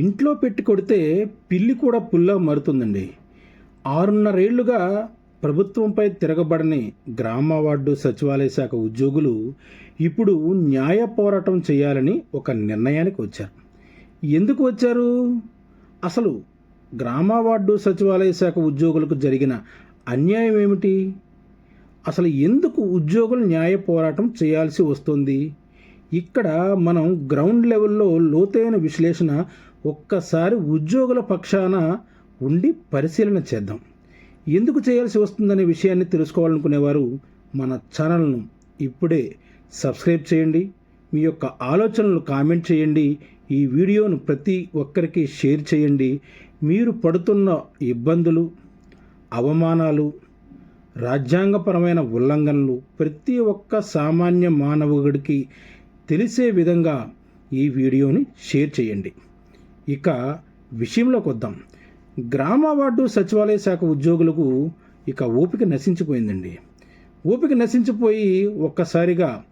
ఇంట్లో పెట్టి కొడితే పిల్లి కూడా పుల్లా మారుతుందండి. ఆరున్నరేళ్ళుగా ప్రభుత్వంపై తిరగబడని గ్రామ వార్డు సచివాలయ శాఖ ఉద్యోగులు ఇప్పుడు న్యాయ పోరాటం చేయాలని ఒక నిర్ణయానికి వచ్చారు. ఎందుకు వచ్చారు? అసలు గ్రామ వార్డు సచివాలయ శాఖ ఉద్యోగులకు జరిగిన అన్యాయం ఏమిటి? అసలు ఎందుకు ఉద్యోగులు న్యాయ పోరాటం చేయాల్సి వస్తుంది? ఇక్కడ మనం గ్రౌండ్ లెవెల్లో లోతైన విశ్లేషణ ఒక్కసారి ఉద్యోగుల పక్షాన ఉండి పరిశీలన చేద్దాం. ఎందుకు చేయాల్సి వస్తుందనే విషయాన్ని తెలుసుకోవాలనుకునేవారు మన ఛానల్ను ఇప్పుడే సబ్స్క్రైబ్ చేయండి. మీ యొక్క ఆలోచనలు కామెంట్ చేయండి. ఈ వీడియోను ప్రతి ఒక్కరికి షేర్ చేయండి. మీరు పడుతున్న ఇబ్బందులు అవమానాలు రాజ్యాంగపరమైన ఉల్లంఘనలు ప్రతి ఒక్క సామాన్య మానవుడికి తెలిసే విధంగా ఈ వీడియోని షేర్ చేయండి. ఇక విషయంలోకి వద్దాం. గ్రామ వార్డు సచివాలయ శాఖ ఉద్యోగులకు ఇక ఓపిక నశించిపోయిందండి. ఓపిక నశించిపోయి ఒక్కసారిగా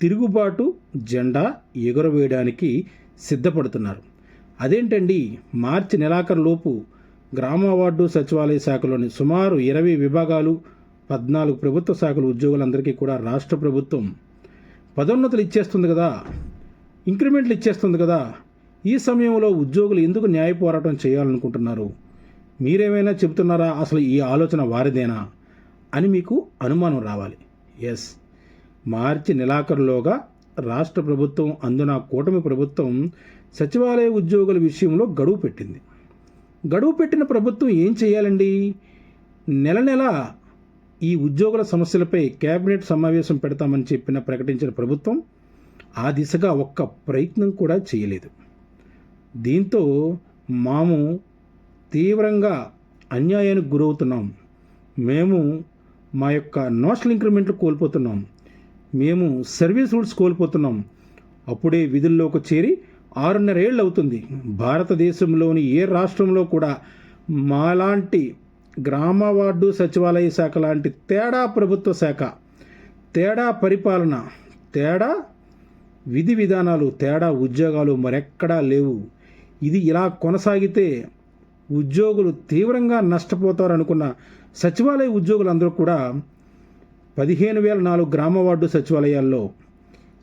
తిరుగుబాటు జెండా ఎగురవేయడానికి సిద్ధపడుతున్నారు. అదేంటండి? మార్చి నెలాఖరులోపు గ్రామ వార్డు సచివాలయ శాఖలోని సుమారు ఇరవై విభాగాలు పద్నాలుగు ప్రభుత్వ శాఖల ఉద్యోగులందరికీ కూడా రాష్ట్ర ప్రభుత్వం పదోన్నతులు ఇచ్చేస్తుంది కదా? ఇంక్రిమెంట్లు ఇచ్చేస్తుంది కదా? ఈ సమయంలో ఉద్యోగులు ఎందుకు న్యాయ పోరాటం చేయాలనుకుంటున్నారు? మీరేమైనా చెబుతున్నారా? అసలు ఈ ఆలోచన వారిదేనా? అని మీకు అనుమానం రావాలి. ఎస్. మార్చి నెలాఖరులోగా రాష్ట్ర ప్రభుత్వం అందున కూటమి ప్రభుత్వం సచివాలయ ఉద్యోగుల విషయంలో గడువు పెట్టింది. గడువు పెట్టిన ప్రభుత్వం ఏం చేయాలండి? నెల నెల ఈ ఉద్యోగుల సమస్యలపై కేబినెట్ సమావేశం పెడతామని చెప్పిన ప్రకటించిన ప్రభుత్వం ఆ దిశగా ఒక్క ప్రయత్నం కూడా చేయలేదు. దీంతో మాము తీవ్రంగా అన్యాయానికి గురవుతున్నాం. మేము మా యొక్క నోషనల్ ఇంక్రిమెంట్లు కోల్పోతున్నాం. మేము సర్వీస్ రూల్స్ కోల్పోతున్నాం. అప్పుడే విధుల్లోకి చేరి ఆరున్నర ఏళ్ళు అవుతుంది. భారతదేశంలోని ఏ రాష్ట్రంలో కూడా మాలాంటి గ్రామ వార్డు సచివాలయ శాఖ లాంటి తేడా ప్రభుత్వ శాఖ తేడా పరిపాలన తేడా విధి విధానాలు తేడా ఉద్యోగాలు మరెక్కడా లేవు. ఇది ఇలా కొనసాగితే ఉద్యోగులు తీవ్రంగా నష్టపోతారనుకున్న సచివాలయ ఉద్యోగులందరూ కూడా పదిహేను వేల నాలుగు గ్రామ వార్డు సచివాలయాల్లో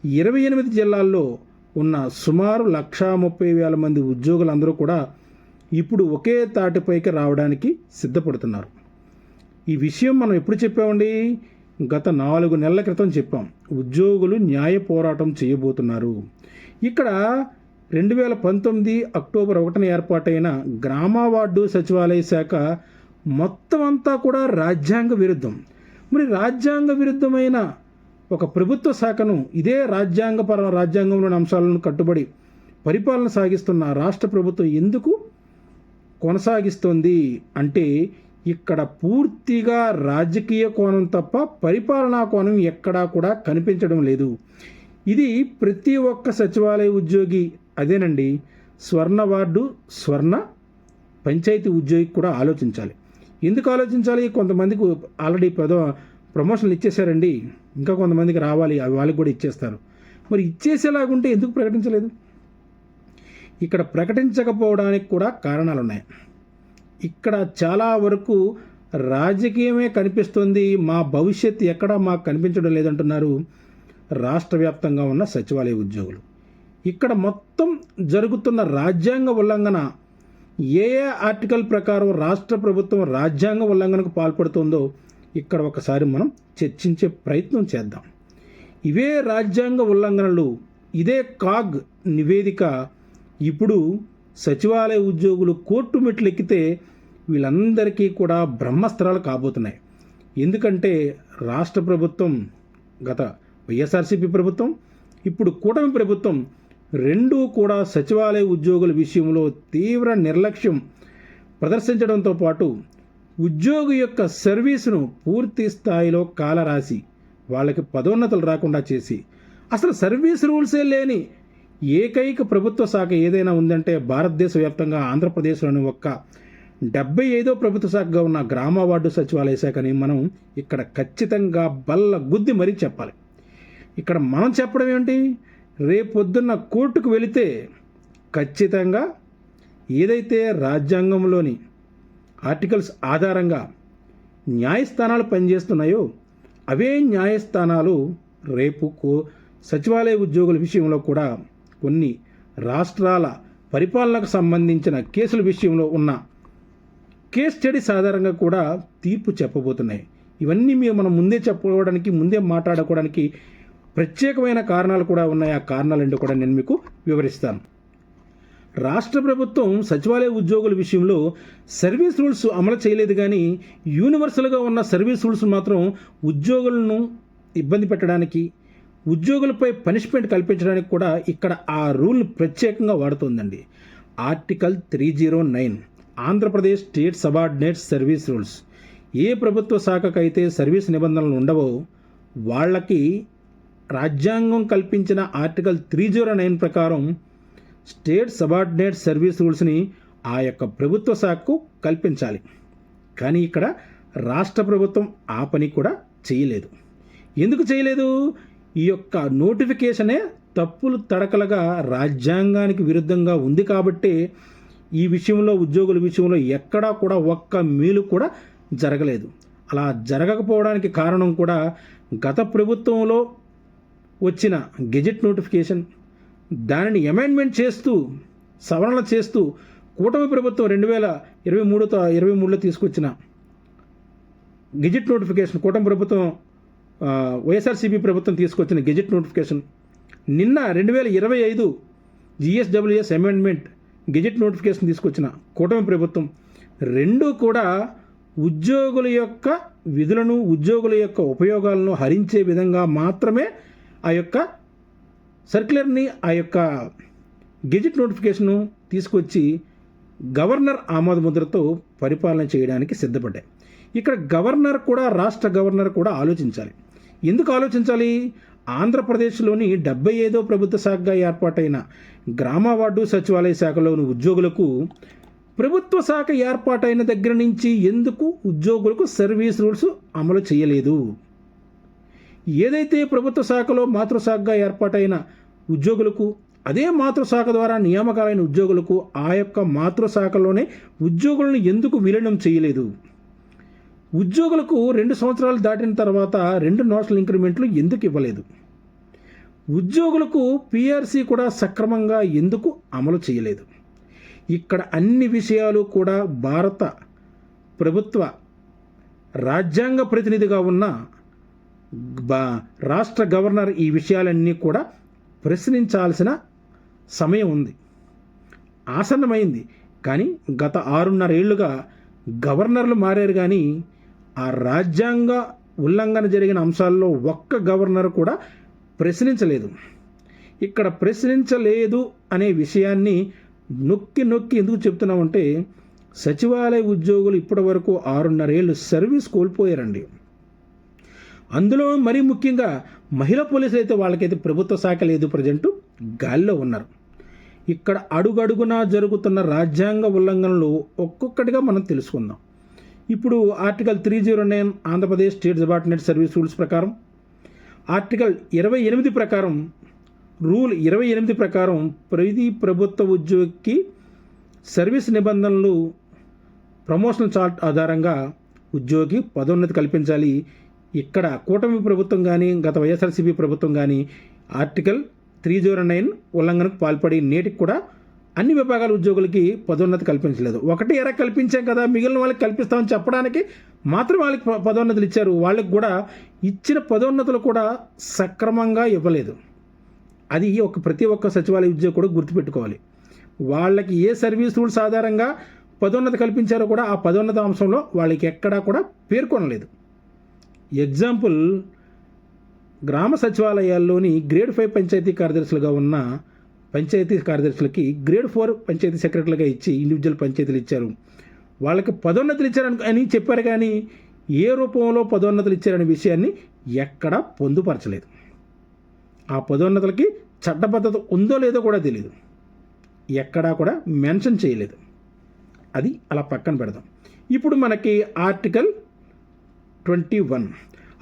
ఇరవై ఎనిమిది జిల్లాల్లో ఉన్న సుమారు లక్షా ముప్పై వేల మంది ఉద్యోగులందరూ కూడా ఇప్పుడు ఒకే తాటిపైకి రావడానికి సిద్ధపడుతున్నారు. ఈ విషయం మనం ఎప్పుడు చెప్పామండి? గత నాలుగు నెలల క్రితం చెప్పాం. ఉద్యోగులు న్యాయ పోరాటం చేయబోతున్నారు. ఇక్కడ రెండు వేల పంతొమ్మిది అక్టోబర్ ఒకటిన ఏర్పాటైన గ్రామ వార్డు సచివాలయ శాఖ మొత్తం అంతా కూడా రాజ్యాంగ విరుద్ధం. మరి రాజ్యాంగ విరుద్ధమైన ఒక ప్రభుత్వ శాఖను ఇదే రాజ్యాంగపర రాజ్యాంగంలోని అంశాలను కట్టుబడి పరిపాలన సాగిస్తున్న రాష్ట్ర ప్రభుత్వం ఎందుకు కొనసాగిస్తోంది అంటే ఇక్కడ పూర్తిగా రాజకీయ కోణం తప్ప పరిపాలనా కోణం ఎక్కడా కూడా కనిపించడం లేదు. ఇది ప్రతి ఒక్క సచివాలయ ఉద్యోగి అదేనండి స్వర్ణ వార్డు స్వర్ణ పంచాయతీ ఉద్యోగికి కూడా ఆలోచించాలి. ఎందుకు ఆలోచించాలి? కొంతమందికి ఆల్రెడీ పద ప్రమోషన్లు ఇచ్చేశారండి. ఇంకా కొంతమందికి రావాలి అవి వాళ్ళకి కూడా ఇచ్చేస్తారు. మరి ఇచ్చేసేలాగుంటే ఎందుకు ప్రకటించలేదు? ఇక్కడ ప్రకటించకపోవడానికి కూడా కారణాలు ఉన్నాయి ఇక్కడ చాలా వరకు రాజకీయమే కనిపిస్తుంది. మా భవిష్యత్ ఎక్కడా మాకు కనిపించడం లేదంటున్నారు రాష్ట్ర వ్యాప్తంగా ఉన్న సచివాలయ ఉద్యోగులు. ఇక్కడ మొత్తం జరుగుతున్న రాజ్యాంగ ఉల్లంఘన ఏ ఏ ఆర్టికల్ ప్రకారం రాష్ట్ర ప్రభుత్వం రాజ్యాంగ ఉల్లంఘనకు పాల్పడుతుందో ఇక్కడ ఒకసారి మనం చర్చించే ప్రయత్నం చేద్దాం. ఇవే రాజ్యాంగ ఉల్లంఘనలు ఇదే కాగ్ నివేదిక. ఇప్పుడు సచివాలయ ఉద్యోగులు కోర్టు మెట్లెక్కితే వీళ్ళందరికీ కూడా బ్రహ్మస్త్రాలు కాబోతున్నాయి. ఎందుకంటే రాష్ట్ర ప్రభుత్వం గత వైఎస్ఆర్సీపీ ప్రభుత్వం ఇప్పుడు కూటమి ప్రభుత్వం రెండూ కూడా సచివాలయ ఉద్యోగుల విషయంలో తీవ్ర నిర్లక్ష్యం ప్రదర్శించడంతో పాటు ఉద్యోగి యొక్క సర్వీసును పూర్తి స్థాయిలో కాలరాసి వాళ్ళకి పదోన్నతులు రాకుండా చేసి. అసలు సర్వీస్ రూల్సే లేని ఏకైక ప్రభుత్వ శాఖ ఏదైనా ఉందంటే భారతదేశ వ్యాప్తంగా ఆంధ్రప్రదేశ్లోని ఒక్క డెబ్బై ఐదో ప్రభుత్వ శాఖగా ఉన్న గ్రామ వార్డు సచివాలయ శాఖని మనం ఇక్కడ ఖచ్చితంగా బల్ల గుద్ది మరీ చెప్పాలి. ఇక్కడ మనం చెప్పడం ఏంటి రేపొద్దున్న కోర్టుకు వెళితే ఖచ్చితంగా ఏదైతే రాజ్యాంగంలోని ఆర్టికల్స్ ఆధారంగా న్యాయస్థానాలు పనిచేస్తున్నాయో అవే న్యాయస్థానాలు రేపు కో సచివాలయ ఉద్యోగుల విషయంలో కూడా కొన్ని రాష్ట్రాల పరిపాలనకు సంబంధించిన కేసుల విషయంలో ఉన్న కేస్ స్టడీస్ ఆధారంగా కూడా తీర్పు చెప్పబోతున్నాయి. ఇవన్నీ మేము మనం ముందే చెప్పుకోవడానికి ముందే మాట్లాడుకోవడానికి ప్రత్యేకమైన కారణాలు కూడా ఉన్నాయి. ఆ కారణాలంటే కూడా నేను మీకు వివరిస్తాను. రాష్ట్ర ప్రభుత్వం సచివాలయ ఉద్యోగుల విషయంలో సర్వీస్ రూల్స్ అమలు చేయలేదు కానీ యూనివర్సల్గా ఉన్న సర్వీస్ రూల్స్ మాత్రం ఉద్యోగులను ఇబ్బంది పెట్టడానికి ఉద్యోగులపై పనిష్మెంట్ కల్పించడానికి కూడా ఇక్కడ ఆ రూల్ ప్రత్యేకంగా వాడుతోందండి. Article three zero nine Andhra Pradesh state subordinate service rules. ఏ ప్రభుత్వ శాఖకైతే సర్వీస్ నిబంధనలు ఉండవో వాళ్ళకి రాజ్యాంగం కల్పించిన ఆర్టికల్ త్రీ జీరో నైన్ ప్రకారం స్టేట్ సబార్డినేట్ సర్వీస్ రూల్స్ని ఆ యొక్క ప్రభుత్వ శాఖకు కల్పించాలి. కానీ ఇక్కడ రాష్ట్ర ప్రభుత్వం ఆ పని కూడా చేయలేదు. ఎందుకు చేయలేదు? ఈ యొక్క నోటిఫికేషనే తప్పులు తడకలుగా రాజ్యాంగానికి విరుద్ధంగా ఉంది కాబట్టి ఈ విషయంలో ఉద్యోగుల విషయంలో ఎక్కడా కూడా ఒక్క మేలు కూడా జరగలేదు. అలా జరగకపోవడానికి కారణం కూడా గత ప్రభుత్వంలో వచ్చిన గెజెట్ నోటిఫికేషన్ దానిని అమెండ్మెంట్ చేస్తూ సవరణ చేస్తూ కూటమి ప్రభుత్వం రెండు వేల ఇరవై మూడుతో ఇరవై మూడులో తీసుకొచ్చిన గెజెట్ నోటిఫికేషన్ కూటమి ప్రభుత్వం వైఎస్ఆర్సీపీ ప్రభుత్వం తీసుకొచ్చిన గెజెట్ నోటిఫికేషన్. నిన్న రెండు వేల ఇరవై ఐదు జిఎస్డబ్ల్యూఎస్ అమెండ్మెంట్ గెజెట్ నోటిఫికేషన్ తీసుకొచ్చిన కూటమి ప్రభుత్వం రెండు కూడా ఉద్యోగుల యొక్క విధులను ఉద్యోగుల యొక్క ఉపయోగాలను హరించే విధంగా మాత్రమే ఆ యొక్క సర్క్యులర్ని ఆ యొక్క గెజిట్ నోటిఫికేషను తీసుకొచ్చి గవర్నర్ ఆమోద ముద్రతో పరిపాలన చేయడానికి సిద్ధపడ్డాయి. ఇక్కడ గవర్నర్ కూడా రాష్ట్ర గవర్నర్ కూడా ఆలోచించాలి. ఎందుకు ఆలోచించాలి? ఆంధ్రప్రదేశ్లోని డెబ్బై ఐదో ప్రభుత్వ శాఖగా ఏర్పాటైన గ్రామ వార్డు సచివాలయ శాఖలోని ఉద్యోగులకు ప్రభుత్వ శాఖ ఏర్పాటైన దగ్గర నుంచి ఎందుకు ఉద్యోగులకు సర్వీస్ రూల్స్ అమలు చేయలేదు? ఏదైతే ప్రభుత్వ శాఖలో మాతృశాఖగా ఏర్పాటైన ఉద్యోగులకు అదే మాతృశాఖ ద్వారా నియామకాలైన ఉద్యోగులకు ఆ యొక్క మాతృశాఖలోనే ఉద్యోగులను ఎందుకు విలీనం చేయలేదు? ఉద్యోగులకు రెండు సంవత్సరాలు దాటిన తర్వాత రెండు నోషనల్ ఇంక్రిమెంట్లు ఎందుకు ఇవ్వలేదు? ఉద్యోగులకు పిఆర్సీ కూడా సక్రమంగా ఎందుకు అమలు చేయలేదు? ఇక్కడ అన్ని విషయాలు కూడా భారత ప్రభుత్వ రాజ్యాంగ ప్రతినిధిగా ఉన్న రాష్ట్ర గవర్నర్ ఈ విషయాలన్నీ కూడా ప్రశ్నించాల్సిన సమయం ఉంది. ఆసన్నమైంది. కానీ గత ఆరున్నరేళ్ళుగా గవర్నర్లు మారారు కానీ ఆ రాజ్యాంగ ఉల్లంఘన జరిగిన అంశాల్లో ఒక్క గవర్నర్ కూడా ప్రశ్నించలేదు. ఇక్కడ ప్రశ్నించలేదు అనే విషయాన్ని నొక్కి నొక్కి ఎందుకు చెప్తున్నామంటే సచివాలయ ఉద్యోగులు ఇప్పటి వరకు ఆరున్నరేళ్ళు సర్వీస్ కోల్పోయారండి. అందులో మరీ ముఖ్యంగా మహిళా పోలీసులు అయితే వాళ్ళకైతే ప్రభుత్వ శాఖ లేదు ప్రజెంటు గాల్లో ఉన్నారు. ఇక్కడ అడుగడుగునా జరుగుతున్న రాజ్యాంగ ఉల్లంఘనలు ఒక్కొక్కటిగా మనం తెలుసుకుందాం. ఇప్పుడు article three zero nine Andhra Pradesh state department service rules ప్రకారం ఆర్టికల్ ఇరవై ఎనిమిది ప్రకారం రూల్ ఇరవై ఎనిమిది ప్రకారం ప్రతి ప్రభుత్వ ఉద్యోగికి సర్వీస్ నిబంధనలు ప్రమోషనల్ చార్ట్ ఆధారంగా ఉద్యోగి పదోన్నతి కల్పించాలి. ఇక్కడ కూటమి ప్రభుత్వం కానీ గత వైఎస్ఆర్సీపీ ప్రభుత్వం కానీ ఆర్టికల్ త్రీ జీరో నైన్ ఉల్లంఘనకు పాల్పడి నేటికి కూడా అన్ని విభాగాల ఉద్యోగులకి పదోన్నతి కల్పించలేదు. ఒకటి ఎర కల్పించాం కదా మిగిలిన వాళ్ళకి కల్పిస్తామని చెప్పడానికి మాత్రం వాళ్ళకి ప- పదోన్నతులు ఇచ్చారు. వాళ్ళకి కూడా ఇచ్చిన పదోన్నతులు కూడా సక్రమంగా ఇవ్వలేదు. అది ఒక ప్రతి ఒక్క సచివాలయ ఉద్యోగి కూడా గుర్తుపెట్టుకోవాలి. వాళ్ళకి ఏ సర్వీస్ రూల్స్ ఆధారంగా పదోన్నతి కల్పించారో కూడా ఆ పదోన్నత అంశంలో వాళ్ళకి ఎక్కడా కూడా పేర్కొనలేదు. ఎగ్జాంపుల్ గ్రామ సచివాలయాల్లోని గ్రేడ్ ఫైవ్ పంచాయతీ కార్యదర్శులుగా ఉన్న పంచాయతీ కార్యదర్శులకి గ్రేడ్ ఫోర్ పంచాయతీ సెక్రటరీలుగా ఇచ్చి ఇండివిజువల్ పంచాయతీలు ఇచ్చారు. వాళ్ళకి పదోన్నతులు ఇచ్చారని అని చెప్పారు కానీ ఏ రూపంలో పదోన్నతులు ఇచ్చారనే విషయాన్ని ఎక్కడా పొందుపరచలేదు. ఆ పదోన్నతులకి చట్టబద్ధత ఉందో లేదో కూడా తెలియదు ఎక్కడా కూడా మెన్షన్ చేయలేదు. అది అలా పక్కన పెడదాం. ఇప్పుడు మనకి article twenty one.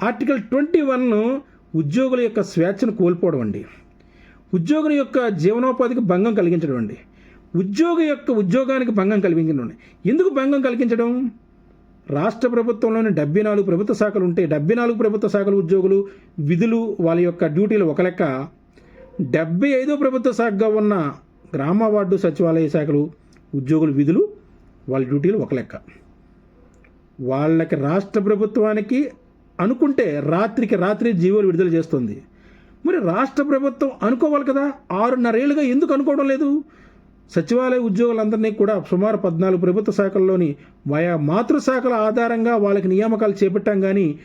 Article twenty one ఉద్యోగుల యొక్క స్వేచ్ఛను కోల్పోవడం అండి. ఉద్యోగుల యొక్క జీవనోపాధికి భంగం కలిగించడం అండి. ఉద్యోగి యొక్క ఉద్యోగానికి భంగం కలిగించడం ఎందుకు భంగం కలిగించడం? రాష్ట్ర ప్రభుత్వంలోని డెబ్బై నాలుగు ప్రభుత్వ శాఖలు ఉంటే డెబ్బై నాలుగు ప్రభుత్వ శాఖల ఉద్యోగులు విధులు వాళ్ళ యొక్క డ్యూటీలు ఒక లెక్క. డెబ్బై ఐదో ప్రభుత్వ శాఖగా ఉన్న గ్రామ వార్డు సచివాలయ శాఖలు ఉద్యోగుల విధులు వాళ్ళ డ్యూటీలు ఒక లెక్క. వాళ్ళకి రాష్ట్ర ప్రభుత్వానికి అనుకుంటే రాత్రికి రాత్రి జీవోలు విడుదల చేస్తుంది. మరి రాష్ట్ర ప్రభుత్వం అనుకోవాలి కదా? ఆరున్నరేళ్ళుగా ఎందుకు అనుకోవడం లేదు? సచివాలయ ఉద్యోగులందరినీ కూడా సుమారు పద్నాలుగు ప్రభుత్వ శాఖల్లోని ఆయా మాతృశాఖల ఆధారంగా వాళ్ళకి నియామకాలు చేపట్టాం కానీ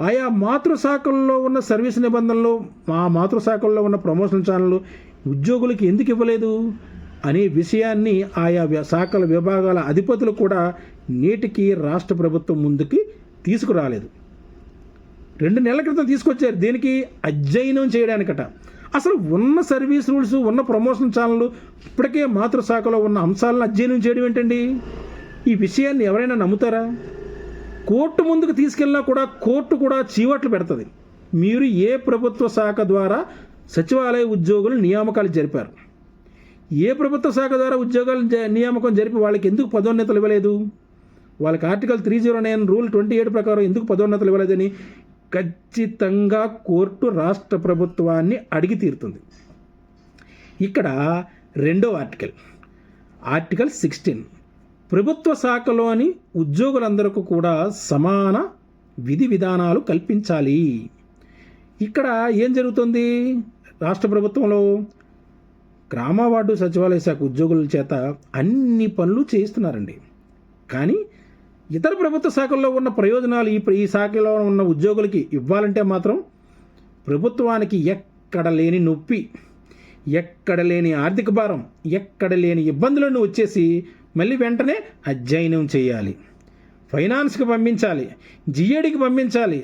ఆయా మాతృశాఖల్లో ఉన్న సర్వీస్ నిబంధనలు మా మాతృశాఖల్లో ఉన్న ప్రమోషన్ ఛానళ్ళు ఉద్యోగులకి ఎందుకు ఇవ్వలేదు? అనే విషయాన్ని ఆయా శాఖల విభాగాల అధిపతులు కూడా నేటికి రాష్ట్ర ప్రభుత్వం ముందుకి తీసుకురాలేదు. రెండు నెలల క్రితం తీసుకొచ్చారు. దేనికి అధ్యయనం చేయడానికట. అసలు ఉన్న సర్వీస్ రూల్స్ ఉన్న ప్రమోషన్ ఛానళ్ళు ఇప్పటికే మాతృశాఖలో ఉన్న అంశాలను అధ్యయనం చేయడం ఏంటండి? ఈ విషయాన్ని ఎవరైనా నమ్ముతారా? కోర్టు ముందుకు తీసుకెళ్ళినా కూడా కోర్టు కూడా చీవట్లు పెడుతుంది. మీరు ఏ ప్రభుత్వ శాఖ ద్వారా సచివాలయ ఉద్యోగులు నియామకాలు జరిపారు? ఏ ప్రభుత్వ శాఖ ద్వారా ఉద్యోగాలు జ- నియామకం జరిపి వాళ్ళకి ఎందుకు పదోన్నతులు ఇవ్వలేదు? వాళ్ళకి article three zero nine rule twenty eight ప్రకారం ఎందుకు పదోన్నతులు ఇవ్వలేదని ఖచ్చితంగా కోర్టు రాష్ట్ర ప్రభుత్వాన్ని అడిగి తీరుతుంది. ఇక్కడ రెండో ఆర్టికల్ ఆర్టికల్ సిక్స్టీన్. ప్రభుత్వ శాఖలోని ఉద్యోగులందరికీ కూడా సమాన విధి విధానాలు కల్పించాలి. ఇక్కడ ఏం జరుగుతుంది? రాష్ట్ర ప్రభుత్వంలో గ్రామ వార్డు సచివాలయ శాఖ ఉద్యోగుల చేత అన్ని పనులు చేయిస్తున్నారండి. కానీ ఇతర ప్రభుత్వ శాఖల్లో ఉన్న ప్రయోజనాలు ఈ ఈ శాఖలో ఉన్న ఉద్యోగులకి ఇవ్వాలంటే మాత్రం ప్రభుత్వానికి ఎక్కడ లేని నొప్పి ఎక్కడ లేని ఆర్థిక భారం ఎక్కడ లేని ఇబ్బందులను వచ్చేసి మళ్ళీ వెంటనే అధ్యయనం చేయాలి. ఫైనాన్స్కి పంపించాలి జిఏడికి పంపించాలి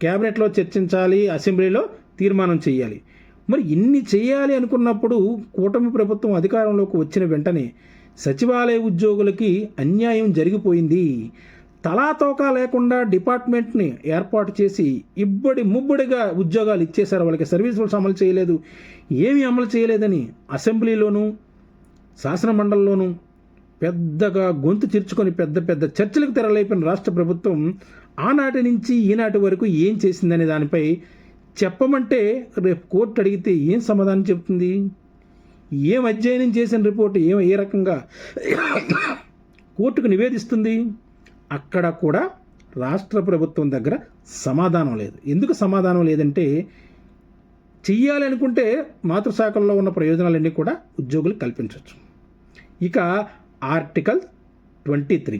క్యాబినెట్లో చర్చించాలి అసెంబ్లీలో తీర్మానం చేయాలి. మరి ఇన్ని చేయాలి అనుకున్నప్పుడు కూటమి ప్రభుత్వం అధికారంలోకి వచ్చిన వెంటనే సచివాలయ ఉద్యోగులకి అన్యాయం జరిగిపోయింది. తలాతోకా లేకుండా డిపార్ట్మెంట్ని ఏర్పాటు చేసి ఇబ్బడి ముబ్బడిగా ఉద్యోగాలు ఇచ్చేశారు. వాళ్ళకి సర్వీస్ రూల్స్ అమలు చేయలేదు. ఏమీ అమలు చేయలేదని అసెంబ్లీలోనూ శాసనమండలిలోనూ పెద్దగా గొంతు చిరుచుకొని పెద్ద పెద్ద చర్చలకు తెరలేపిన రాష్ట్ర ప్రభుత్వం ఆనాటి నుంచి ఈనాటి వరకు ఏం చేసిందనే దానిపై చెప్పమంటే రేపు కోర్టు అడిగితే ఏం సమాధానం చెప్తుంది? ఏం అధ్యయనం చేసిన రిపోర్ట్ ఏం ఏ రకంగా కోర్టుకు నివేదిస్తుంది? అక్కడ కూడా రాష్ట్ర ప్రభుత్వం దగ్గర సమాధానం లేదు. ఎందుకు సమాధానం లేదంటే చెయ్యాలనుకుంటే మాతృశాఖల్లో ఉన్న ప్రయోజనాలన్నీ కూడా ఉద్యోగులు కల్పించవచ్చు ఇక ఆర్టికల్ ట్వంటీ త్రీ.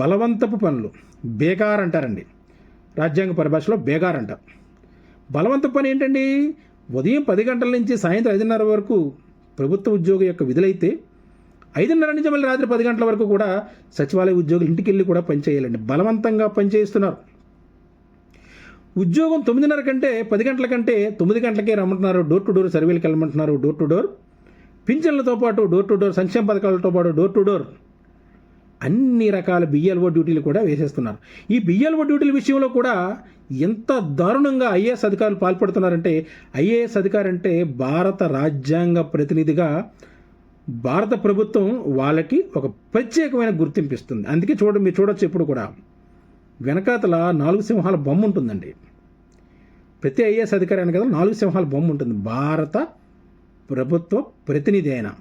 బలవంతపు పనులు బేకార్ అంటారండి రాజ్యాంగ పరిభాషలో బేగార్ అంటారు బలవంత పని ఏంటండి? ఉదయం పది గంటల నుంచి సాయంత్రం ఐదున్నర వరకు ప్రభుత్వ ఉద్యోగి యొక్క విధులైతే ఐదున్నర నుంచి మళ్ళీ రాత్రి పది గంటల వరకు కూడా సచివాలయ ఉద్యోగులు ఇంటికి వెళ్ళి కూడా పనిచేయాలండి బలవంతంగా పనిచేయిస్తున్నారు ఉద్యోగం తొమ్మిదిన్నర కంటే పది గంటల కంటే తొమ్మిది గంటలకే రమ్మంటున్నారు. డోర్ టు డోర్ సర్వేలకు వెళ్ళమంటున్నారు. డోర్ టు డోర్ పింఛన్లతో పాటు డోర్ టు డోర్ సంక్షేమ పథకాలతో పాటు డోర్ టు డోర్ అన్ని రకాల బిఎల్ఓ డ్యూటీలు కూడా వేసేస్తున్నారు. ఈ బిఎల్ఓ డ్యూటీల విషయంలో కూడా ఎంత దారుణంగా ఐఏఎస్ అధికారులు పాల్పడుతున్నారంటే ఐఏఎస్ అధికారి అంటే భారత రాజ్యాంగ ప్రతినిధిగా భారత ప్రభుత్వం వాళ్ళకి ఒక ప్రత్యేకమైన గుర్తింపు ఇస్తుంది అందుకే చూడ మీరు చూడొచ్చు ఎప్పుడు కూడా. వెనకాతల నాలుగు సింహాల బొమ్మ ఉంటుందండి. ప్రతి ఐఏఎస్ అధికారి అయిన కదా నాలుగు సింహాల బొమ్మ ఉంటుంది. భారత ప్రభుత్వ ప్రతినిధి అయినా.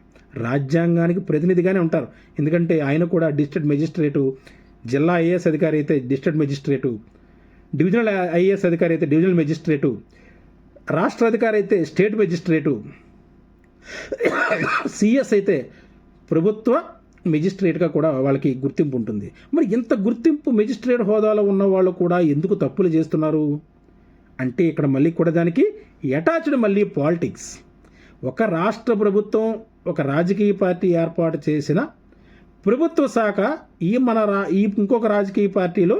రాజ్యాంగానికి ప్రతినిధిగానే ఉంటారు. ఎందుకంటే ఆయన కూడా డిస్ట్రిక్ట్ మెజిస్ట్రేటు జిల్లా ఐఏఎస్ అధికారి అయితే డిస్ట్రిక్ట్ మెజిస్ట్రేటు డివిజనల్ ఐఏఎస్ అధికారి అయితే డివిజనల్ మెజిస్ట్రేటు రాష్ట్ర అధికారి అయితే స్టేట్ మెజిస్ట్రేటు సిఎస్ అయితే ప్రభుత్వ మెజిస్ట్రేట్గా కూడా వాళ్ళకి గుర్తింపు ఉంటుంది. మరి ఇంత గుర్తింపు మెజిస్ట్రేట్ హోదాలో ఉన్న వాళ్ళు కూడా ఎందుకు తప్పులు చేస్తున్నారు? అంటే ఇక్కడ మళ్ళీ కూడా దానికి అటాచ్డ్ మళ్ళీ పాలిటిక్స్. ఒక రాష్ట్ర ప్రభుత్వం ఒక రాజకీయ పార్టీ ఏర్పాటు చేసిన ప్రభుత్వ శాఖ ఈ మన రా ఈ ఇంకొక రాజకీయ పార్టీలో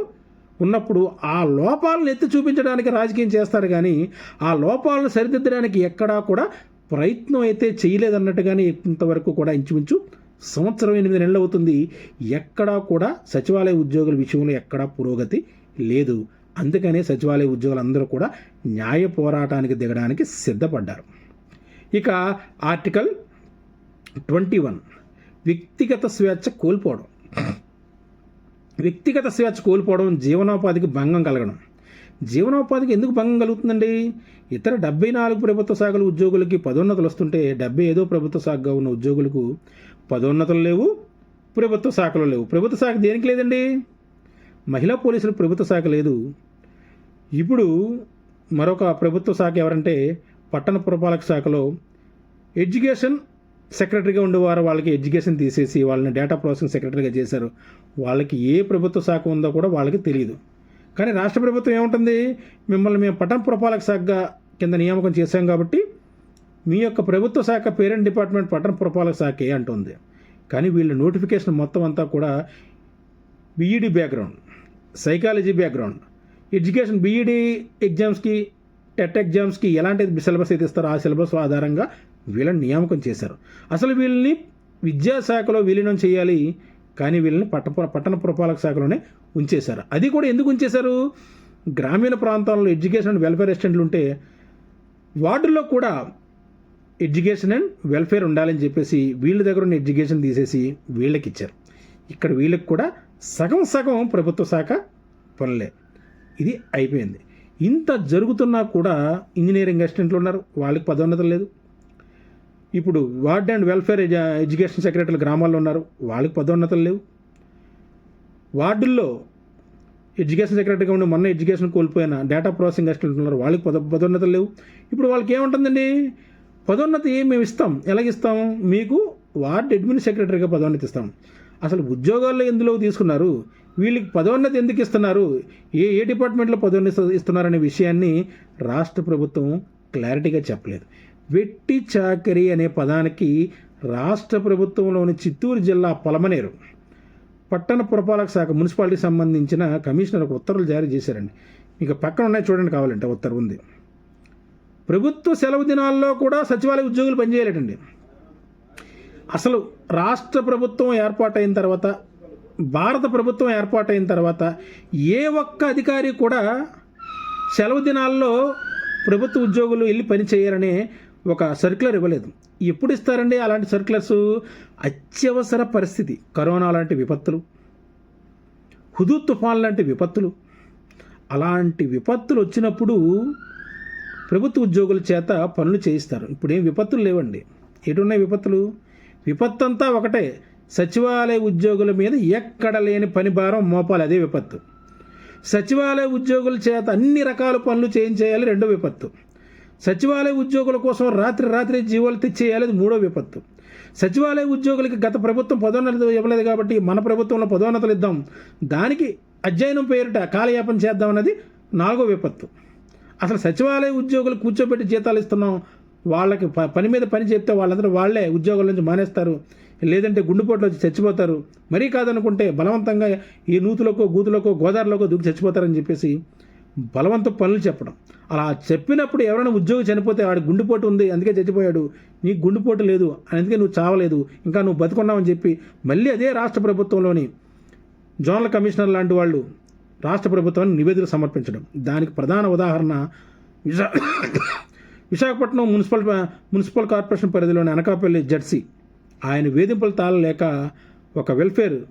ఉన్నప్పుడు ఆ లోపాలను ఎత్తి చూపించడానికి రాజకీయం చేస్తారు కానీ ఆ లోపాలను సరిదిద్దడానికి ఎక్కడా కూడా ప్రయత్నం అయితే చేయలేదన్నట్టుగానే ఇంతవరకు కూడా ఇంచుమించు సంవత్సరం ఎనిమిది నెలలు అవుతుంది. ఎక్కడా కూడా సచివాలయ ఉద్యోగుల విషయంలో ఎక్కడా పురోగతి లేదు. అందుకనే సచివాలయ ఉద్యోగులందరూ కూడా న్యాయ పోరాటానికి దిగడానికి సిద్ధపడ్డారు. ఇక ఆర్టికల్ ట్వంటీ వన్. వ్యక్తిగత స్వేచ్ఛ కోల్పోవడం. వ్యక్తిగత స్వేచ్ఛ కోల్పోవడం జీవనోపాధికి భంగం కలగడం. జీవనోపాధికి ఎందుకు భంగం కలుగుతుందండి? ఇతర డెబ్బై నాలుగు ప్రభుత్వ శాఖల ఉద్యోగులకి పదోన్నతులు వస్తుంటే డెబ్బై ఐదో ప్రభుత్వ శాఖగా ఉన్న ఉద్యోగులకు పదోన్నతులు లేవు ప్రభుత్వ శాఖలు లేవు. ప్రభుత్వ శాఖ దేనికి లేదండి? మహిళా పోలీసులు ప్రభుత్వ శాఖ లేదు. ఇప్పుడు మరొక ప్రభుత్వ శాఖ ఎవరంటే పట్టణ పురపాలక శాఖలో ఎడ్యుకేషన్ సెక్రటరీగా ఉండేవారు వాళ్ళకి ఎడ్యుకేషన్ తీసేసి వాళ్ళని డేటా ప్రాసెసింగ్ సెక్రటరీగా చేశారు. వాళ్ళకి ఏ ప్రభుత్వ శాఖ ఉందో కూడా వాళ్ళకి తెలియదు. కానీ రాష్ట్ర ప్రభుత్వం ఏముంటుంది? మిమ్మల్ని మేము పట్టణ పురపాలక శాఖగా కింద నియామకం చేశాం కాబట్టి మీ యొక్క ప్రభుత్వ శాఖ పేరెంట్ డిపార్ట్మెంట్ పట్టణ పురపాలక శాఖే అంటుంది. కానీ వీళ్ళ నోటిఫికేషన్ మొత్తం అంతా కూడా BEd background psychology background education BEd ఎగ్జామ్స్కి టెట్ ఎగ్జామ్స్కి ఎలాంటి సిలబస్ అయితే ఇస్తారో ఆ సిలబస్ ఆధారంగా వీళ్ళని నియామకం చేశారు. అసలు వీళ్ళని విద్యాశాఖలో విలీనం చేయాలి కానీ వీళ్ళని పట్ట పట్టణ పురపాలక శాఖలోనే ఉంచేశారు. అది కూడా ఎందుకు ఉంచేశారు? గ్రామీణ ప్రాంతాల్లో ఎడ్యుకేషన్ అండ్ వెల్ఫేర్ అసిస్టెంట్లు ఉంటే వార్డుల్లో కూడా ఎడ్యుకేషన్ అండ్ వెల్ఫేర్ ఉండాలని చెప్పేసి వీళ్ళ దగ్గర ఉన్న ఎడ్యుకేషన్ తీసేసి వీళ్ళకి ఇచ్చారు. ఇక్కడ వీళ్ళకి కూడా సగం సగం ప్రభుత్వ శాఖ పనులే. ఇది అయిపోయింది. ఇంత జరుగుతున్నా కూడా ఇంజనీరింగ్ అసిస్టెంట్లు ఉన్నారు. వాళ్ళకి పదోన్నత లేదు. ఇప్పుడు వార్డ్ అండ్ వెల్ఫేర్ ఎడ్యుకేషన్ సెక్రటరీలు గ్రామాల్లో ఉన్నారు. వాళ్ళకి పదోన్నతలు లేవు. వార్డుల్లో ఎడ్యుకేషన్ సెక్రటరీగా ఉండి మొన్న ఎడ్యుకేషన్ కోల్పోయిన డేటా ప్రాసెసింగ్ అసిస్టెంట్ ఉన్నారు. వాళ్ళకి పద పదోన్నతలు లేవు. ఇప్పుడు వాళ్ళకి ఏముంటుందండి? పదోన్నతి మేము ఇస్తాం. ఎలాగిస్తాం? మీకు వార్డ్ అడ్మిన్ సెక్రటరీగా పదోన్నతి ఇస్తాం. అసలు ఉద్యోగాల్లో ఎందులో తీసుకున్నారు? వీళ్ళకి పదోన్నతి ఎందుకు ఇస్తున్నారు? ఏ ఏ డిపార్ట్మెంట్లో పదోన్నతి ఇస్తున్నారనే విషయాన్ని రాష్ట్ర ప్రభుత్వం క్లారిటీగా చెప్పలేదు. వెట్టి చాకరీ అనే పదానికి రాష్ట్ర ప్రభుత్వంలోని చిత్తూరు జిల్లా పలమనేరు. పట్టణ పురపాలక శాఖ మున్సిపాలిటీకి సంబంధించిన కమిషనర్ ఒక ఉత్తర్వులు జారీ చేశారండి. మీకు పక్కన ఉన్నాయి చూడండి కావాలంటే ఉత్తర్వు ఉంది. ప్రభుత్వ సెలవు దినాల్లో కూడా సచివాలయ ఉద్యోగులు పనిచేయలేటండి. అసలు రాష్ట్ర ప్రభుత్వం ఏర్పాటైన తర్వాత భారత ప్రభుత్వం ఏర్పాటైన తర్వాత ఏ ఒక్క అధికారి కూడా సెలవు దినాల్లో ప్రభుత్వ ఉద్యోగులు వెళ్ళి పని చేయాలనే ఒక సర్క్యులర్ ఇవ్వలేదు. ఎప్పుడు ఇస్తారండి అలాంటి సర్క్యులర్స్ అత్యవసర పరిస్థితి. కరోనా లాంటి విపత్తులు హుదూ తుఫాన్ లాంటి విపత్తులు అలాంటి విపత్తులు వచ్చినప్పుడు ప్రభుత్వ ఉద్యోగుల చేత పనులు చేయిస్తారు. ఇప్పుడు ఏం విపత్తులు లేవండి. ఎటున్నాయి విపత్తులు? విపత్తంతా ఒకటే. సచివాలయ ఉద్యోగుల మీద ఎక్కడ లేని పని భారం మోపాలి అదే విపత్తు. సచివాలయ ఉద్యోగుల చేత అన్ని రకాల పనులు చేయించేయాలి రెండో విపత్తు. సచివాలయ ఉద్యోగుల కోసం రాత్రి రాత్రి జీవోలు తెచ్చేయాలి అది మూడో విపత్తు. సచివాలయ ఉద్యోగులకి గత ప్రభుత్వం పదోన్నతులు ఇవ్వలేదు కాబట్టి మన ప్రభుత్వంలో పదోన్నతులు ఇద్దాం. దానికి అధ్యయనం పేరిట కాలయాపన చేద్దాం అన్నది నాలుగో విపత్తు. అసలు సచివాలయ ఉద్యోగులు కూర్చోబెట్టి జీతాలు ఇస్తున్నాం. వాళ్ళకి ప- పని మీద పని చెప్తే వాళ్ళందరూ వాళ్ళే ఉద్యోగాల నుంచి మానేస్తారు. లేదంటే గుండెపోట్లు వచ్చి చచ్చిపోతారు. మరీ కాదనుకుంటే బలవంతంగా ఈ నూతులకో గూతులకో గోదావరిలోకో దూకి చచ్చిపోతారని చెప్పేసి బలవంత పనులు చెప్పడం. అలా చెప్పినప్పుడు ఎవరైనా ఉద్యోగి చనిపోతే వాడి గుండెపోటు ఉంది అందుకే చచ్చిపోయాడు. నీకు గుండెపోటు లేదు అందుకే నువ్వు చావలేదు ఇంకా నువ్వు బతుకున్నావని చెప్పి మళ్ళీ అదే రాష్ట్ర ప్రభుత్వంలోని జోనల్ కమిషనర్ లాంటి వాళ్ళు రాష్ట్ర ప్రభుత్వానికి నివేదిక సమర్పించడం. దానికి ప్రధాన ఉదాహరణ విశా విశాఖపట్నం మున్సిపల్ మున్సిపల్ కార్పొరేషన్ పరిధిలోని అనకాపల్లి జెడ్సీ. ఆయన వేధింపులు తాళలేక ఒక వెల్ఫేర్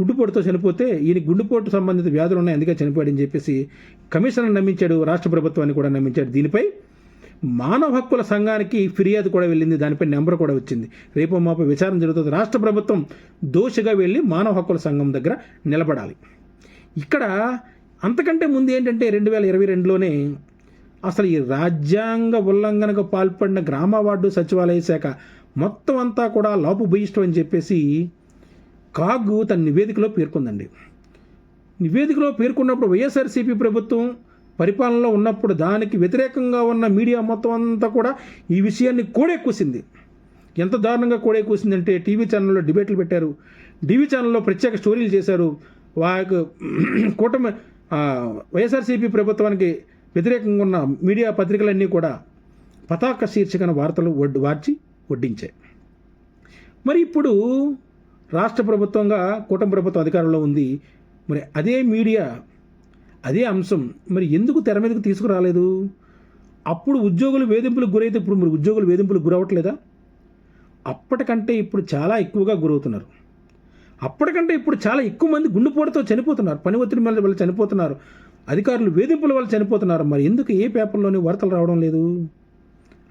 గుండుపోటుతో చనిపోతే ఈయన గుండుపోటు సంబంధిత వ్యాధులు ఉన్నాయి అందుకే చనిపోయాడని చెప్పేసి కమిషనర్ నమ్మించాడు రాష్ట్ర ప్రభుత్వాన్ని కూడా నమ్మించాడు. దీనిపై మానవ హక్కుల సంఘానికి ఫిర్యాదు కూడా వెళ్ళింది దానిపై నెంబర్ కూడా వచ్చింది. రేపు మాపై విచారణ జరుగుతుంది. రాష్ట్ర ప్రభుత్వం దోషిగా వెళ్ళి మానవ హక్కుల సంఘం దగ్గర నిలబడాలి. ఇక్కడ అంతకంటే ముందు ఏంటంటే రెండు వేల ఇరవై రెండులోనే అసలు ఈ రాజ్యాంగ ఉల్లంఘనకు పాల్పడిన గ్రామ వార్డు సచివాలయ శాఖ మొత్తం అంతా కూడా లోపు భూయిష్టం అని చెప్పేసి కాగ్ తన నివేదికలో పేర్కొందండి. నివేదికలో పేర్కొన్నప్పుడు వైఎస్ఆర్సీపీ ప్రభుత్వం పరిపాలనలో ఉన్నప్పుడు దానికి వ్యతిరేకంగా ఉన్న మీడియా మొత్తం అంతా కూడా ఈ విషయాన్ని కోడెక్కుసింది ఎంత దారుణంగా కోడెక్కుసిందంటే టీవీ ఛానల్లో డిబేట్లు పెట్టారు. టీవీ ఛానల్లో ప్రత్యేక స్టోరీలు చేశారు. వాకు కూటమి వైఎస్ఆర్సీపీ ప్రభుత్వానికి వ్యతిరేకంగా ఉన్న మీడియా పత్రికలన్నీ కూడా పతాక శీర్షికన వార్తలు వడ్డు వార్చి వడ్డించాయి. మరి ఇప్పుడు రాష్ట్ర ప్రభుత్వంగా కూటమి ప్రభుత్వం అధికారంలో ఉంది. మరి అదే మీడియా అదే అంశం మరి ఎందుకు తెర మీదకు తీసుకురాలేదు? అప్పుడు ఉద్యోగులు వేధింపులకు గురైతే ఇప్పుడు మరి ఉద్యోగులు వేధింపులకు గురవట్లేదా అప్పటికంటే ఇప్పుడు చాలా ఎక్కువగా గురవుతున్నారు. అప్పటికంటే ఇప్పుడు చాలా ఎక్కువ మంది గుండెపోటుతో చనిపోతున్నారు. పని ఒత్తిడి వల్ల వాళ్ళు చనిపోతున్నారు. అధికారులు వేధింపుల వల్ల చనిపోతున్నారు. మరి ఎందుకు ఏ పేపర్లోని వార్తలు రావడం లేదు?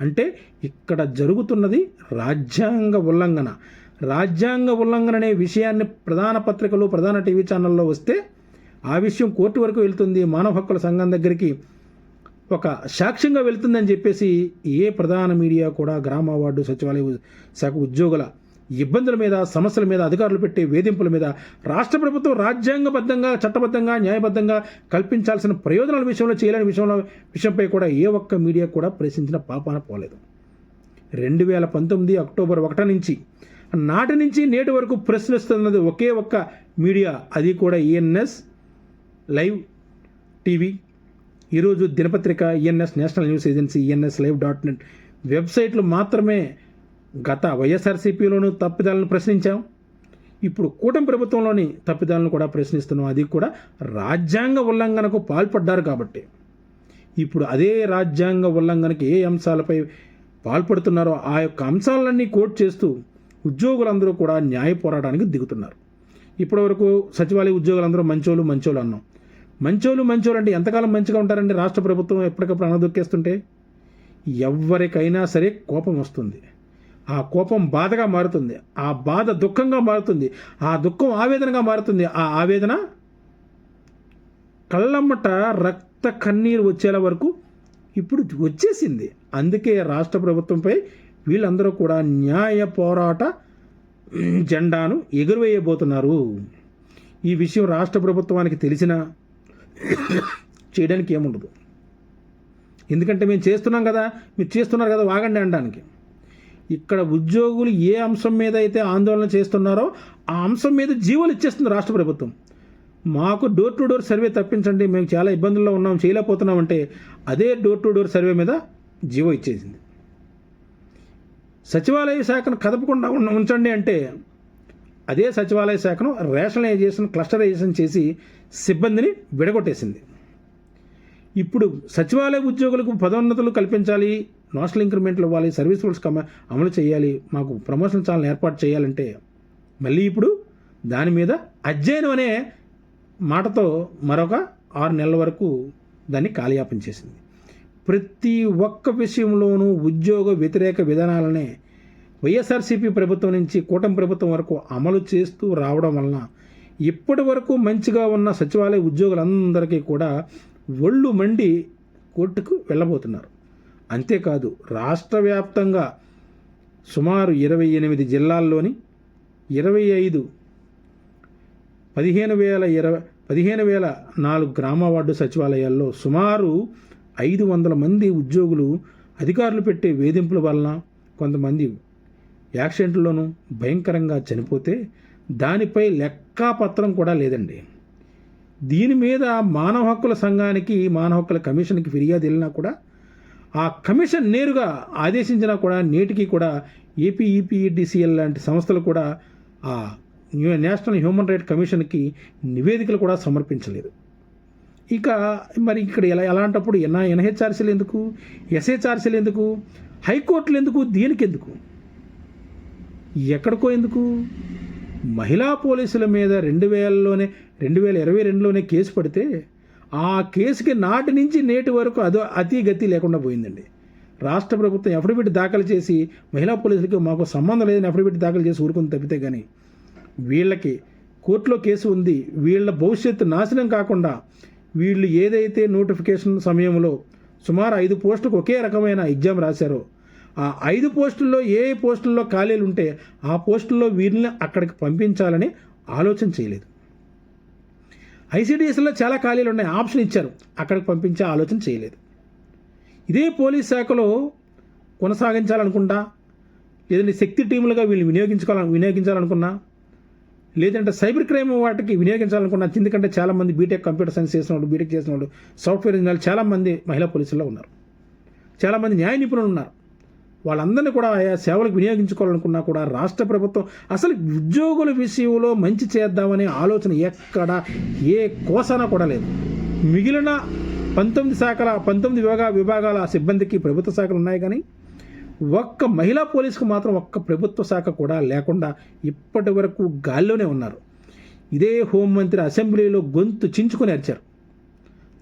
అంటే ఇక్కడ జరుగుతున్నది రాజ్యాంగ ఉల్లంఘన. రాజ్యాంగ ఉల్లంఘన అనే విషయాన్ని ప్రధాన పత్రికలు ప్రధాన టీవీ ఛానల్లో వస్తే ఆ విషయం కోర్టు వరకు వెళ్తుంది. మానవ హక్కుల సంఘం దగ్గరికి ఒక సాక్ష్యంగా వెళ్తుందని చెప్పేసి ఏ ప్రధాన మీడియా కూడా గ్రామ వార్డు సచివాలయ శాఖ ఉద్యోగుల ఇబ్బందుల మీద సమస్యల మీద అధికారులు పెట్టే వేధింపుల మీద రాష్ట్ర ప్రభుత్వం రాజ్యాంగబద్ధంగా చట్టబద్ధంగా న్యాయబద్ధంగా కల్పించాల్సిన ప్రయోజనాల విషయంలో చేయలేని విషయంలో విషయంపై కూడా ఏ ఒక్క మీడియా కూడా ప్రశ్నించిన పాపాన పోలేదు. రెండు వేల పంతొమ్మిది అక్టోబర్ ఒకటి నుంచి నాటి నుంచి నేటి వరకు ప్రశ్నిస్తున్నది ఒకే ఒక్క మీడియా అది కూడా ఈఎన్ఎస్ లైవ్ టీవీ ఈరోజు దినపత్రిక ENS national news agency ENS live dot net వెబ్సైట్లు మాత్రమే గత వైఎస్ఆర్సీపీలోనూ తప్పిదాలను ప్రశ్నించాం. ఇప్పుడు కూటమి ప్రభుత్వంలోని తప్పిదాలను కూడా ప్రశ్నిస్తున్నాం. అది కూడా రాజ్యాంగ ఉల్లంఘనకు పాల్పడ్డారు కాబట్టి. ఇప్పుడు అదే రాజ్యాంగ ఉల్లంఘనకి ఏ అంశాలపై పాల్పడుతున్నారో ఆ యొక్క అంశాలన్నీ కోట్ చేస్తూ ఉద్యోగులందరూ కూడా న్యాయ పోరాటానికి దిగుతున్నారు. ఇప్పటివరకు సచివాలయ ఉద్యోగులందరూ మంచోళ్ళు మంచోళ్ళు అన్నాం. మంచోళ్ళు మంచోళ్ళు అంటే ఎంతకాలం మంచిగా ఉంటారండి రాష్ట్ర ప్రభుత్వం ఎప్పటికప్పుడు అనదొక్కేస్తుంటే ఎవరికైనా సరే కోపం వస్తుంది. ఆ కోపం బాధగా మారుతుంది. ఆ బాధ దుఃఖంగా మారుతుంది. ఆ దుఃఖం ఆవేదనగా మారుతుంది. ఆ ఆవేదన కళ్ళమ్మట రక్త కన్నీరు వచ్చేలా వరకు ఇప్పుడు వచ్చేసింది. అందుకే రాష్ట్ర ప్రభుత్వంపై వీళ్ళందరూ కూడా న్యాయ పోరాట జెండాను ఎగురవేయబోతున్నారు. ఈ విషయం రాష్ట్ర ప్రభుత్వానికి తెలిసినా చేయడానికి ఏముండదు. ఎందుకంటే మేము చేస్తున్నాం కదా మీరు చేస్తున్నారు కదా వాగండి అనడానికి. ఇక్కడ ఉద్యోగులు ఏ అంశం మీద అయితే ఆందోళన చేస్తున్నారో ఆ అంశం మీద జీవోలు ఇచ్చేస్తుంది రాష్ట్ర ప్రభుత్వం. మాకు డోర్ టు డోర్ సర్వే తప్పించండి మేము చాలా ఇబ్బందుల్లో ఉన్నాం చేయలేకపోతున్నాం అంటే అదే డోర్ టు డోర్ సర్వే మీద జీవో ఇచ్చేసింది. సచివాలయ శాఖను కదపకుండా ఉంచండి అంటే అదే సచివాలయ శాఖను రేషనలైజేషన్ క్లస్టరైజేషన్ చేసి సిబ్బందిని విడగొట్టేసింది. ఇప్పుడు సచివాలయ ఉద్యోగులకు పదోన్నతులు కల్పించాలి నోషనల్ ఇంక్రిమెంట్లు ఇవ్వాలి సర్వీస్ రూల్స్ కమ అమలు చేయాలి మాకు ప్రమోషన్ ఛానల్ ఏర్పాటు చేయాలంటే మళ్ళీ ఇప్పుడు దాని మీద అధ్యయనం అనే మాటతో మరొక ఆరు నెలల వరకు దాన్ని కాలయాపన చేసింది. ప్రతి ఒక్క విషయంలోనూ ఉద్యోగ వ్యతిరేక విధానాలనే వైఎస్ఆర్సీపీ ప్రభుత్వం నుంచి కూటమి ప్రభుత్వం వరకు అమలు చేస్తూ రావడం వలన ఇప్పటి వరకు మంచిగా ఉన్న సచివాలయ ఉద్యోగులందరికీ కూడా ఒళ్ళు మండి కోర్టుకు వెళ్ళబోతున్నారు. అంతేకాదు రాష్ట్ర వ్యాప్తంగా సుమారు ఇరవై ఎనిమిది జిల్లాల్లోని ఇరవై ఐదు పదిహేను వేల ఇరవై పదిహేను వేల నాలుగు గ్రామ వార్డు సచివాలయాల్లో సుమారు ఐదు వందల మంది ఉద్యోగులు అధికారులు పెట్టే వేధింపుల వలన కొంతమంది యాక్సిడెంట్లోనూ భయంకరంగా చనిపోతే దానిపై లెక్కాపత్రం కూడా లేదండి. దీని మీద మానవ హక్కుల సంఘానికి మానవ హక్కుల కమిషన్కి ఫిర్యాదు వెళ్ళినా కూడా ఆ కమిషన్ నేరుగా ఆదేశించినా కూడా నేటికి కూడా ఏపీఈపీఈడిసిఎల్ లాంటి సంస్థలు కూడా ఆ న్యూ- నేషనల్ హ్యూమన్ రైట్ కమిషన్కి నివేదికలు కూడా సమర్పించలేదు. ఇక మరి ఇక్కడ ఎలా ఎలాంటప్పుడు ఎన్ఐ ఎన్హెచ్ఆర్సీలు ఎందుకు? ఎస్హెచ్ఆర్సీలు ఎందుకు? హైకోర్టులు ఎందుకు? దీనికి ఎందుకు ఎక్కడికో ఎందుకు? మహిళా పోలీసుల మీద రెండు వేలలోనే రెండు వేల ఇరవై రెండులోనే కేసు పడితే ఆ కేసుకి నాటి నుంచి నేటి వరకు అదో అతి గతి లేకుండా పోయిందండి. రాష్ట్ర ప్రభుత్వం అఫిడవిట్ దాఖలు చేసి మహిళా పోలీసులకి మాకు సంబంధం లేదని అఫిడవిట్ దాఖలు చేసి ఊరుకుని తప్పితే కానీ వీళ్ళకి కోర్టులో కేసు ఉంది వీళ్ళ భవిష్యత్తు నాశనం కాకుండా వీళ్ళు ఏదైతే నోటిఫికేషన్ సమయంలో సుమారు ఐదు పోస్టులకు ఒకే రకమైన ఎగ్జామ్ రాశారో ఆ ఐదు పోస్టుల్లో ఏ ఏ పోస్టుల్లో ఖాళీలు ఉంటే ఆ పోస్టుల్లో వీరిని అక్కడికి పంపించాలని ఆలోచన చేయలేదు. ఐసీడీఎస్లో చాలా ఖాళీలు ఉన్నాయి ఆప్షన్ ఇచ్చారు అక్కడికి పంపించే ఆలోచన చేయలేదు. ఇదే పోలీస్ శాఖలో కొనసాగించాలనుకుంటా లేదంటే శక్తి టీములుగా వీళ్ళు వినియోగించుకోవాలని వినియోగించాలనుకున్నా లేదంటే సైబర్ క్రైమ్ వాటికి వినియోగించాలనుకున్నా ఎందుకంటే చాలామంది బీటెక్ కంప్యూటర్ సైన్స్ చేసిన వాళ్ళు బీటెక్ చేసిన వాళ్ళు సాఫ్ట్వేర్ ఇంజనీర్లు చాలామంది మహిళా పోలీసుల్లో ఉన్నారు. చాలామంది న్యాయ నిపుణులు ఉన్నారు. వాళ్ళందరినీ కూడా ఆయా సేవలకు వినియోగించుకోవాలనుకున్నా కూడా రాష్ట్ర ప్రభుత్వం అసలు ఉద్యోగుల విషయంలో మంచి చేద్దామనే ఆలోచన ఎక్కడ ఏ కోసన కూడా లేదు. మిగిలిన పంతొమ్మిది శాఖల పంతొమ్మిది విభాగ విభాగాల సిబ్బందికి ప్రభుత్వ శాఖలు ఉన్నాయి కానీ ఒక్క మహిళా పోలీసుకు మాత్రం ఒక్క ప్రభుత్వ శాఖ కూడా లేకుండా ఇప్పటి వరకు గాల్లోనే ఉన్నారు. ఇదే హోంమంత్రి అసెంబ్లీలో గొంతు చించుకొని అరిచారు.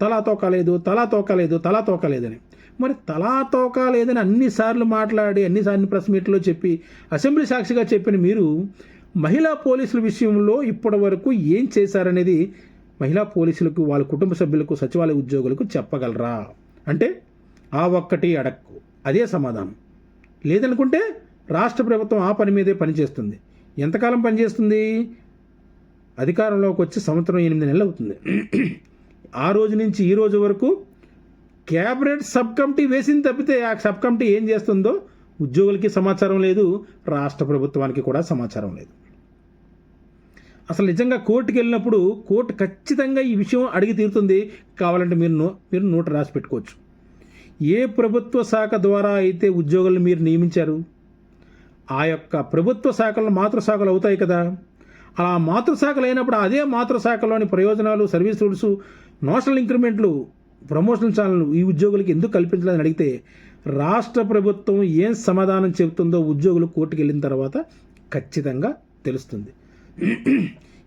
తలా తోకలేదు తలా తోకలేదు తలా తోకలేదని మరి తలా తోకాలేదని అన్నిసార్లు మాట్లాడి అన్నిసార్లు ప్రెస్ మీట్లో చెప్పి అసెంబ్లీ సాక్షిగా చెప్పిన మీరు మహిళా పోలీసుల విషయంలో ఇప్పటి వరకు ఏం చేశారనేది మహిళా పోలీసులకు వాళ్ళ కుటుంబ సభ్యులకు సచివాలయ ఉద్యోగులకు చెప్పగలరా? అంటే ఆ ఒక్కటి అడక్కు. అదే సమాధానం. లేదనుకుంటే రాష్ట్ర ప్రభుత్వం ఆ పని మీదే పనిచేస్తుంది. ఎంతకాలం పనిచేస్తుంది? అధికారంలోకి వచ్చి సంవత్సరం ఎనిమిది నెలలు అవుతుంది. ఆ రోజు నుంచి ఈ రోజు వరకు క్యాబినెట్ సబ్ కమిటీ వేసింది తప్పితే ఆ సబ్ కమిటీ ఏం చేస్తుందో ఉద్యోగులకి సమాచారం లేదు రాష్ట్ర ప్రభుత్వానికి కూడా సమాచారం లేదు. అసలు నిజంగా కోర్టుకి వెళ్ళినప్పుడు కోర్టు ఖచ్చితంగా ఈ విషయం అడిగి తీరుతుంది. కావాలంటే మీరు నో మీరు నోటు రాసి పెట్టుకోవచ్చు. ఏ ప్రభుత్వ శాఖ ద్వారా అయితే ఉద్యోగులను మీరు నియమించారు? ఆ యొక్క ప్రభుత్వ శాఖలు మాతృశాఖలు అవుతాయి కదా. అలా మాతృశాఖలు అయినప్పుడు అదే మాతృశాఖలోని ప్రయోజనాలు సర్వీస్ రూల్స్ నోషనల్ ఇంక్రిమెంట్లు ప్రమోషన్ ఛానల్ ఈ ఉద్యోగులకి ఎందుకు కల్పించలేదని అడిగితే రాష్ట్ర ప్రభుత్వం ఏం సమాధానం చెబుతుందో ఉద్యోగులు కోర్టుకు వెళ్ళిన తర్వాత ఖచ్చితంగా తెలుస్తుంది.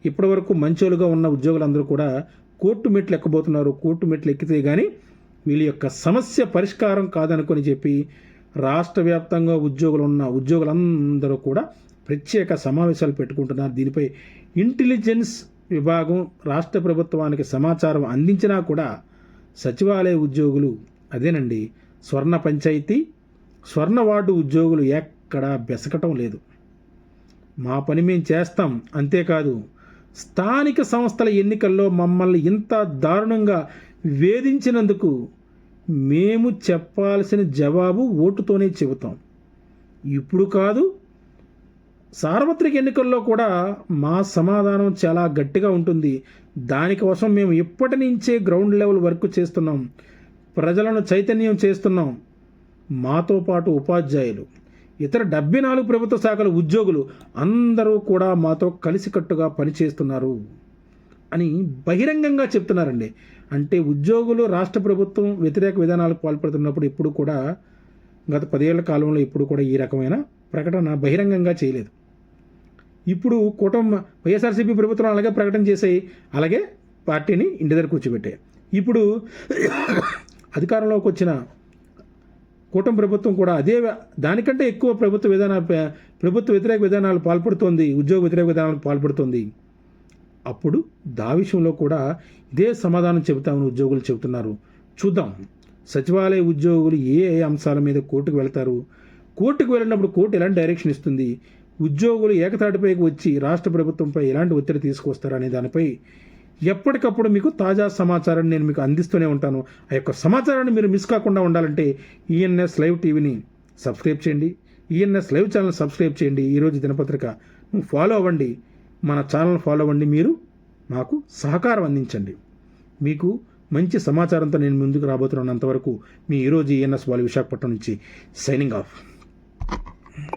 ఇప్పటివరకు మంచోలుగా ఉన్న ఉద్యోగులందరూ కూడా కోర్టు మెట్లు ఎక్కబోతున్నారు. కోర్టు మెట్లు ఎక్కితే కానీ వీళ్ళ యొక్క సమస్య పరిష్కారం కాదనుకొని చెప్పి రాష్ట్ర వ్యాప్తంగా ఉద్యోగులు ఉన్న ఉద్యోగులందరూ కూడా ప్రత్యేక సమావేశాలు పెట్టుకుంటున్నారు. దీనిపై ఇంటెలిజెన్స్ విభాగం రాష్ట్ర ప్రభుత్వానికి సమాచారం అందించినా కూడా సచివాలయ ఉద్యోగులు అదేనండి స్వర్ణ పంచాయతీ స్వర్ణ వార్డు ఉద్యోగులు ఎక్కడా బెసకటం లేదు. మా పని మేము చేస్తాం అంతేకాదు స్థానిక సంస్థల ఎన్నికల్లో మమ్మల్ని ఇంత దారుణంగా వేధించినందుకు మేము చెప్పాల్సిన జవాబు ఓటుతోనే చెబుతాం. ఇప్పుడు కాదు సార్వత్రిక ఎన్నికల్లో కూడా మా సమాధానం చాలా గట్టిగా ఉంటుంది. దానికోసం మేము ఇప్పటి నుంచే గ్రౌండ్ లెవెల్ వర్క్ చేస్తున్నాం. ప్రజలను చైతన్యం చేస్తున్నాం. మాతో పాటు ఉపాధ్యాయులు ఇతర డెబ్బై నాలుగు ప్రభుత్వ శాఖల ఉద్యోగులు అందరూ కూడా మాతో కలిసికట్టుగా పనిచేస్తున్నారు అని బహిరంగంగా చెప్తున్నారండి. అంటే ఉద్యోగులు రాష్ట్ర ప్రభుత్వం వ్యతిరేక విధానాలకు పాల్పడుతున్నప్పుడు ఇప్పుడు కూడా గత పదేళ్ళ కాలంలో ఇప్పుడు కూడా ఈ రకమైన ప్రకటన బహిరంగంగా చేయలేదు. ఇప్పుడు కుటుంబ వైఎస్ఆర్సీపీ ప్రభుత్వం అలాగే ప్రకటన చేసాయి అలాగే పార్టీని ఇంటి దగ్గర కూర్చోబెట్టాయి. ఇప్పుడు అధికారంలోకి వచ్చిన కూటమి ప్రభుత్వం కూడా అదే దానికంటే ఎక్కువ ప్రభుత్వ విధాన ప్రభుత్వ వ్యతిరేక విధానాలు పాల్పడుతోంది ఉద్యోగ వ్యతిరేక విధానాలకు పాల్పడుతోంది. అప్పుడు దా విషయంలో కూడా ఇదే సమాధానం చెబుతామని ఉద్యోగులు చెబుతున్నారు. చూద్దాం. సచివాలయ ఉద్యోగులు ఏ ఏ అంశాల మీద కోర్టుకు వెళ్తారు? కోర్టుకు వెళ్ళినప్పుడు కోర్టు ఎలాంటి డైరెక్షన్ ఇస్తుంది? ఉద్యోగులు ఏకతాటిపైకి వచ్చి రాష్ట్ర ప్రభుత్వంపై ఎలాంటి ఒత్తిడి తీసుకొస్తారు అనే దానిపై ఎప్పటికప్పుడు మీకు తాజా సమాచారాన్ని నేను మీకు అందిస్తూనే ఉంటాను. ఆ యొక్క సమాచారాన్ని మీరు మిస్ కాకుండా ఉండాలంటే ఈఎన్ఎస్ లైవ్ టీవీని సబ్స్క్రైబ్ చేయండి. ఈఎన్ఎస్ లైవ్ ఛానల్ సబ్స్క్రైబ్ చేయండి. ఈరోజు దినపత్రిక. ఫాలో అవ్వండి. మన ఛానల్ ఫాలో అవ్వండి మీరు. మాకు సహకారం అందించండి. మీకు మంచి సమాచారంతో నేను ముందుకు రాబోతున్నంతవరకు మీ ఈరోజు ఈఎన్ఎస్ వాళ్ళు విశాఖపట్నం నుంచి సైనింగ్ ఆఫ్.